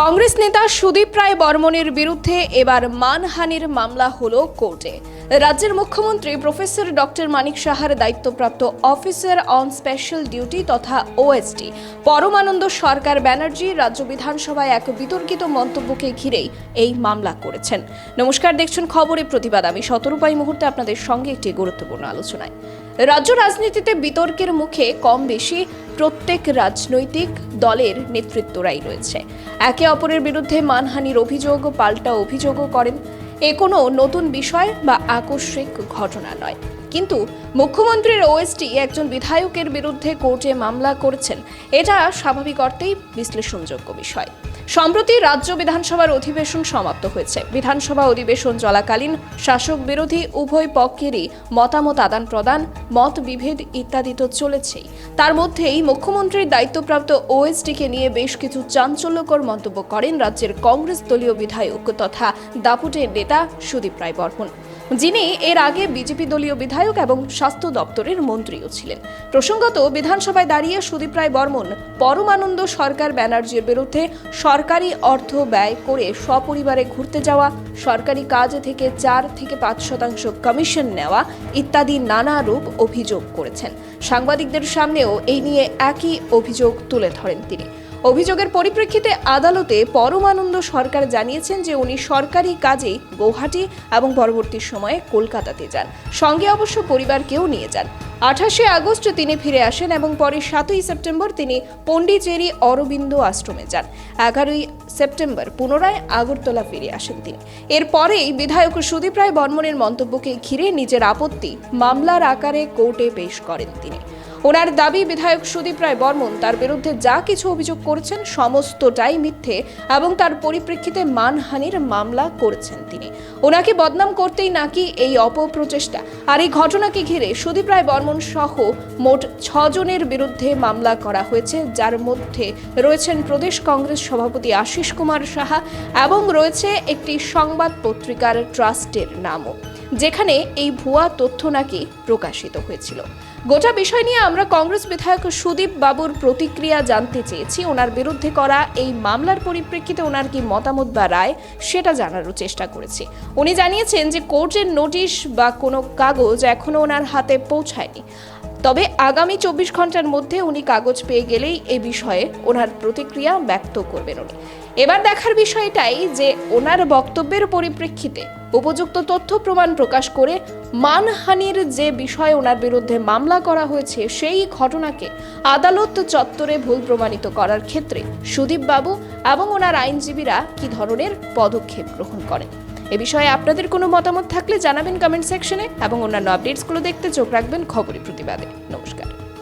কংগ্রেস নেতা সুদীপ রায় বর্মনের বিরুদ্ধে এবার মানহানির মামলা হলো কোর্টে। রাজ্যের মুখ্যমন্ত্রী প্রফেসর ডক্টর মানিক সাহার দায়িত্বপ্রাপ্ত অফিসার অন স্পেশাল ডিউটি তথা ওএসডি পরমানন্দ সরকার ব্যানার্জি রাজ্য বিধানসভায় এক বিতর্কিত মন্তব্যকে ঘিরেই এই মামলা করেছেন। নমস্কার, দেখছেন খবরে প্রতিবাদ। আমি শতরূপাই মুহূর্তে আপনাদের সঙ্গে একটি গুরুত্বপূর্ণ আলোচনায়। রাজ্য রাজনীতিতে বিতর্কের মুখে কম বেশি প্রত্যেক রাজনৈতিক দলের নেতৃত্বরাই রয়েছে। একে অপরের বিরুদ্ধে মানহানির অভিযোগ, পাল্টা অভিযোগও করেন এ কোনো নতুন বিষয় বা আকস্মিক ঘটনা নয়। কিন্তু মুখ্যমন্ত্রীর ওএসটি একজন বিধায়কের বিরুদ্ধে কোর্টে মামলা করেছেন। এটা স্বাভাবিক অর্থেই বিশ্লেষণযোগ্য বিষয়। সম্প্রতি রাজ্য বিধানসভার অধিবেশন সমাপ্ত হয়েছে। বিধানসভা অধিবেশন চলাকালীন শাসক বিরোধী উভয় পক্ষেরই মতামত আদান প্রদান, মত বিভেদ ইত্যাদি তো চলেছেই। তার মধ্যেই মুখ্যমন্ত্রীর দায়িত্বপ্রাপ্ত ওএসডিকে নিয়ে বেশ কিছু চাঞ্চল্যকর মন্তব্য করেন রাজ্যের কংগ্রেস দলীয় বিধায়ক তথা দাপুটের নেতা সুদীপ রায় বর্মন। যিনি এর আগে বিজেপি দলীয় বিধায়ক এবং স্বাস্থ্য দপ্তরের মন্ত্রীও ছিলেন। প্রসঙ্গত, বিধানসভায় দাঁড়িয়ে সুদীপ রায় বর্মন পরমানন্দ সরকার ব্যানার্জির বিরুদ্ধে সরকারি অর্থ ব্যয় করে সপরিবারে ঘুরতে যাওয়া, সরকারি কাজ থেকে চার থেকে পাঁচ শতাংশ কমিশন নেওয়া ইত্যাদি নানা রূপ অভিযোগ করেছেন। সাংবাদিকদের সামনেও এই নিয়ে একই অভিযোগ তুলে ধরেন তিনি। অভিযোগের পরিপ্রেক্ষিতে আদালতে পরমানন্দ সরকার জানিয়েছেন যে উনি সরকারি কাজেই গৌহাটি এবং পরবর্তী সময়ে কলকাতাতে যান। সঙ্গে অবশ্য পরিবারকেও নিয়ে যান। আঠাশে আগস্ট তিনি ফিরে আসেন এবং পরে সাতই সেপ্টেম্বর তিনি পণ্ডিচেরি অরবিন্দ আশ্রমে যান। এগারোই সেপ্টেম্বর পুনরায় আগরতলা ফিরে আসেন তিনি। এরপরেই বিধায়ক সুদীপ রায় বর্মনের মন্তব্যকে ঘিরে নিজের আপত্তি মামলার আকারে কোর্টে পেশ করেন তিনি। ওনার দাবি, বিধায়ক সুদীপ রায় বর্মন তার বিরুদ্ধে যা কিছু অভিযোগ করেছেন সমস্তটাই মিথ্যে এবং তার পরিপ্রেক্ষিতে মানহানির মামলা করেছেন তিনি। ওনাকে বদনাম করতেই নাকি এই অপপ্রচেষ্টা। আর এই ঘটনাকে ঘিরে সুদীপ রায় বর্মন সহ মোট ছজনের বিরুদ্ধে মামলা করা হয়েছে, যার মধ্যে রয়েছেন প্রদেশ কংগ্রেস সভাপতি আশিস কুমার সাহা এবং রয়েছে একটি সংবাদ পত্রিকার ট্রাস্টের নামও। যেখানে এই ভুয়া তথ্য নাকি প্রকাশিত হয়েছিল। গোটা বিষয় নিয়ে আমরা কংগ্রেস বিধায়ক সুদীপ বাবুর প্রতিক্রিয়া জানতে চেয়েছি। ওনার বিরুদ্ধে করা এই মামলার পরিপ্রেক্ষিতে ওনার কি মতামত বা রায়, সেটা জানারও চেষ্টা করেছি। উনি জানিয়েছেন যে কোর্টের নোটিশ বা কোনো কাগজ এখনও ওনার হাতে পৌঁছায়নি। তবে আগামী চব্বিশ ঘণ্টার মধ্যে উনি কাগজ পেয়ে গেলেই এ বিষয়ে ওনার প্রতিক্রিয়া ব্যক্ত করবেন উনি। এবার দেখার বিষয়টাই যে ওনার বক্তব্যের পরিপ্রেক্ষিতে উপযুক্ত তথ্য প্রমাণ প্রকাশ করে মানহানির যে বিষয় ওনার বিরুদ্ধে মামলা করা হয়েছে, সেই ঘটনাকে আদালত চত্বরে ভুল প্রমাণিত করার ক্ষেত্রে সুদীপ বাবু এবং ওনার আইনজীবীরা কি ধরনের পদক্ষেপ গ্রহণ করেন? এ বিষয়ে আপনাদের কোনো মতামত থাকলে জানাবেন কমেন্ট সেকশনে এবং অন্যান্য আপডেটসগুলো দেখতে চোখ রাখবেন খবরের প্রতিবাদে। নমস্কার।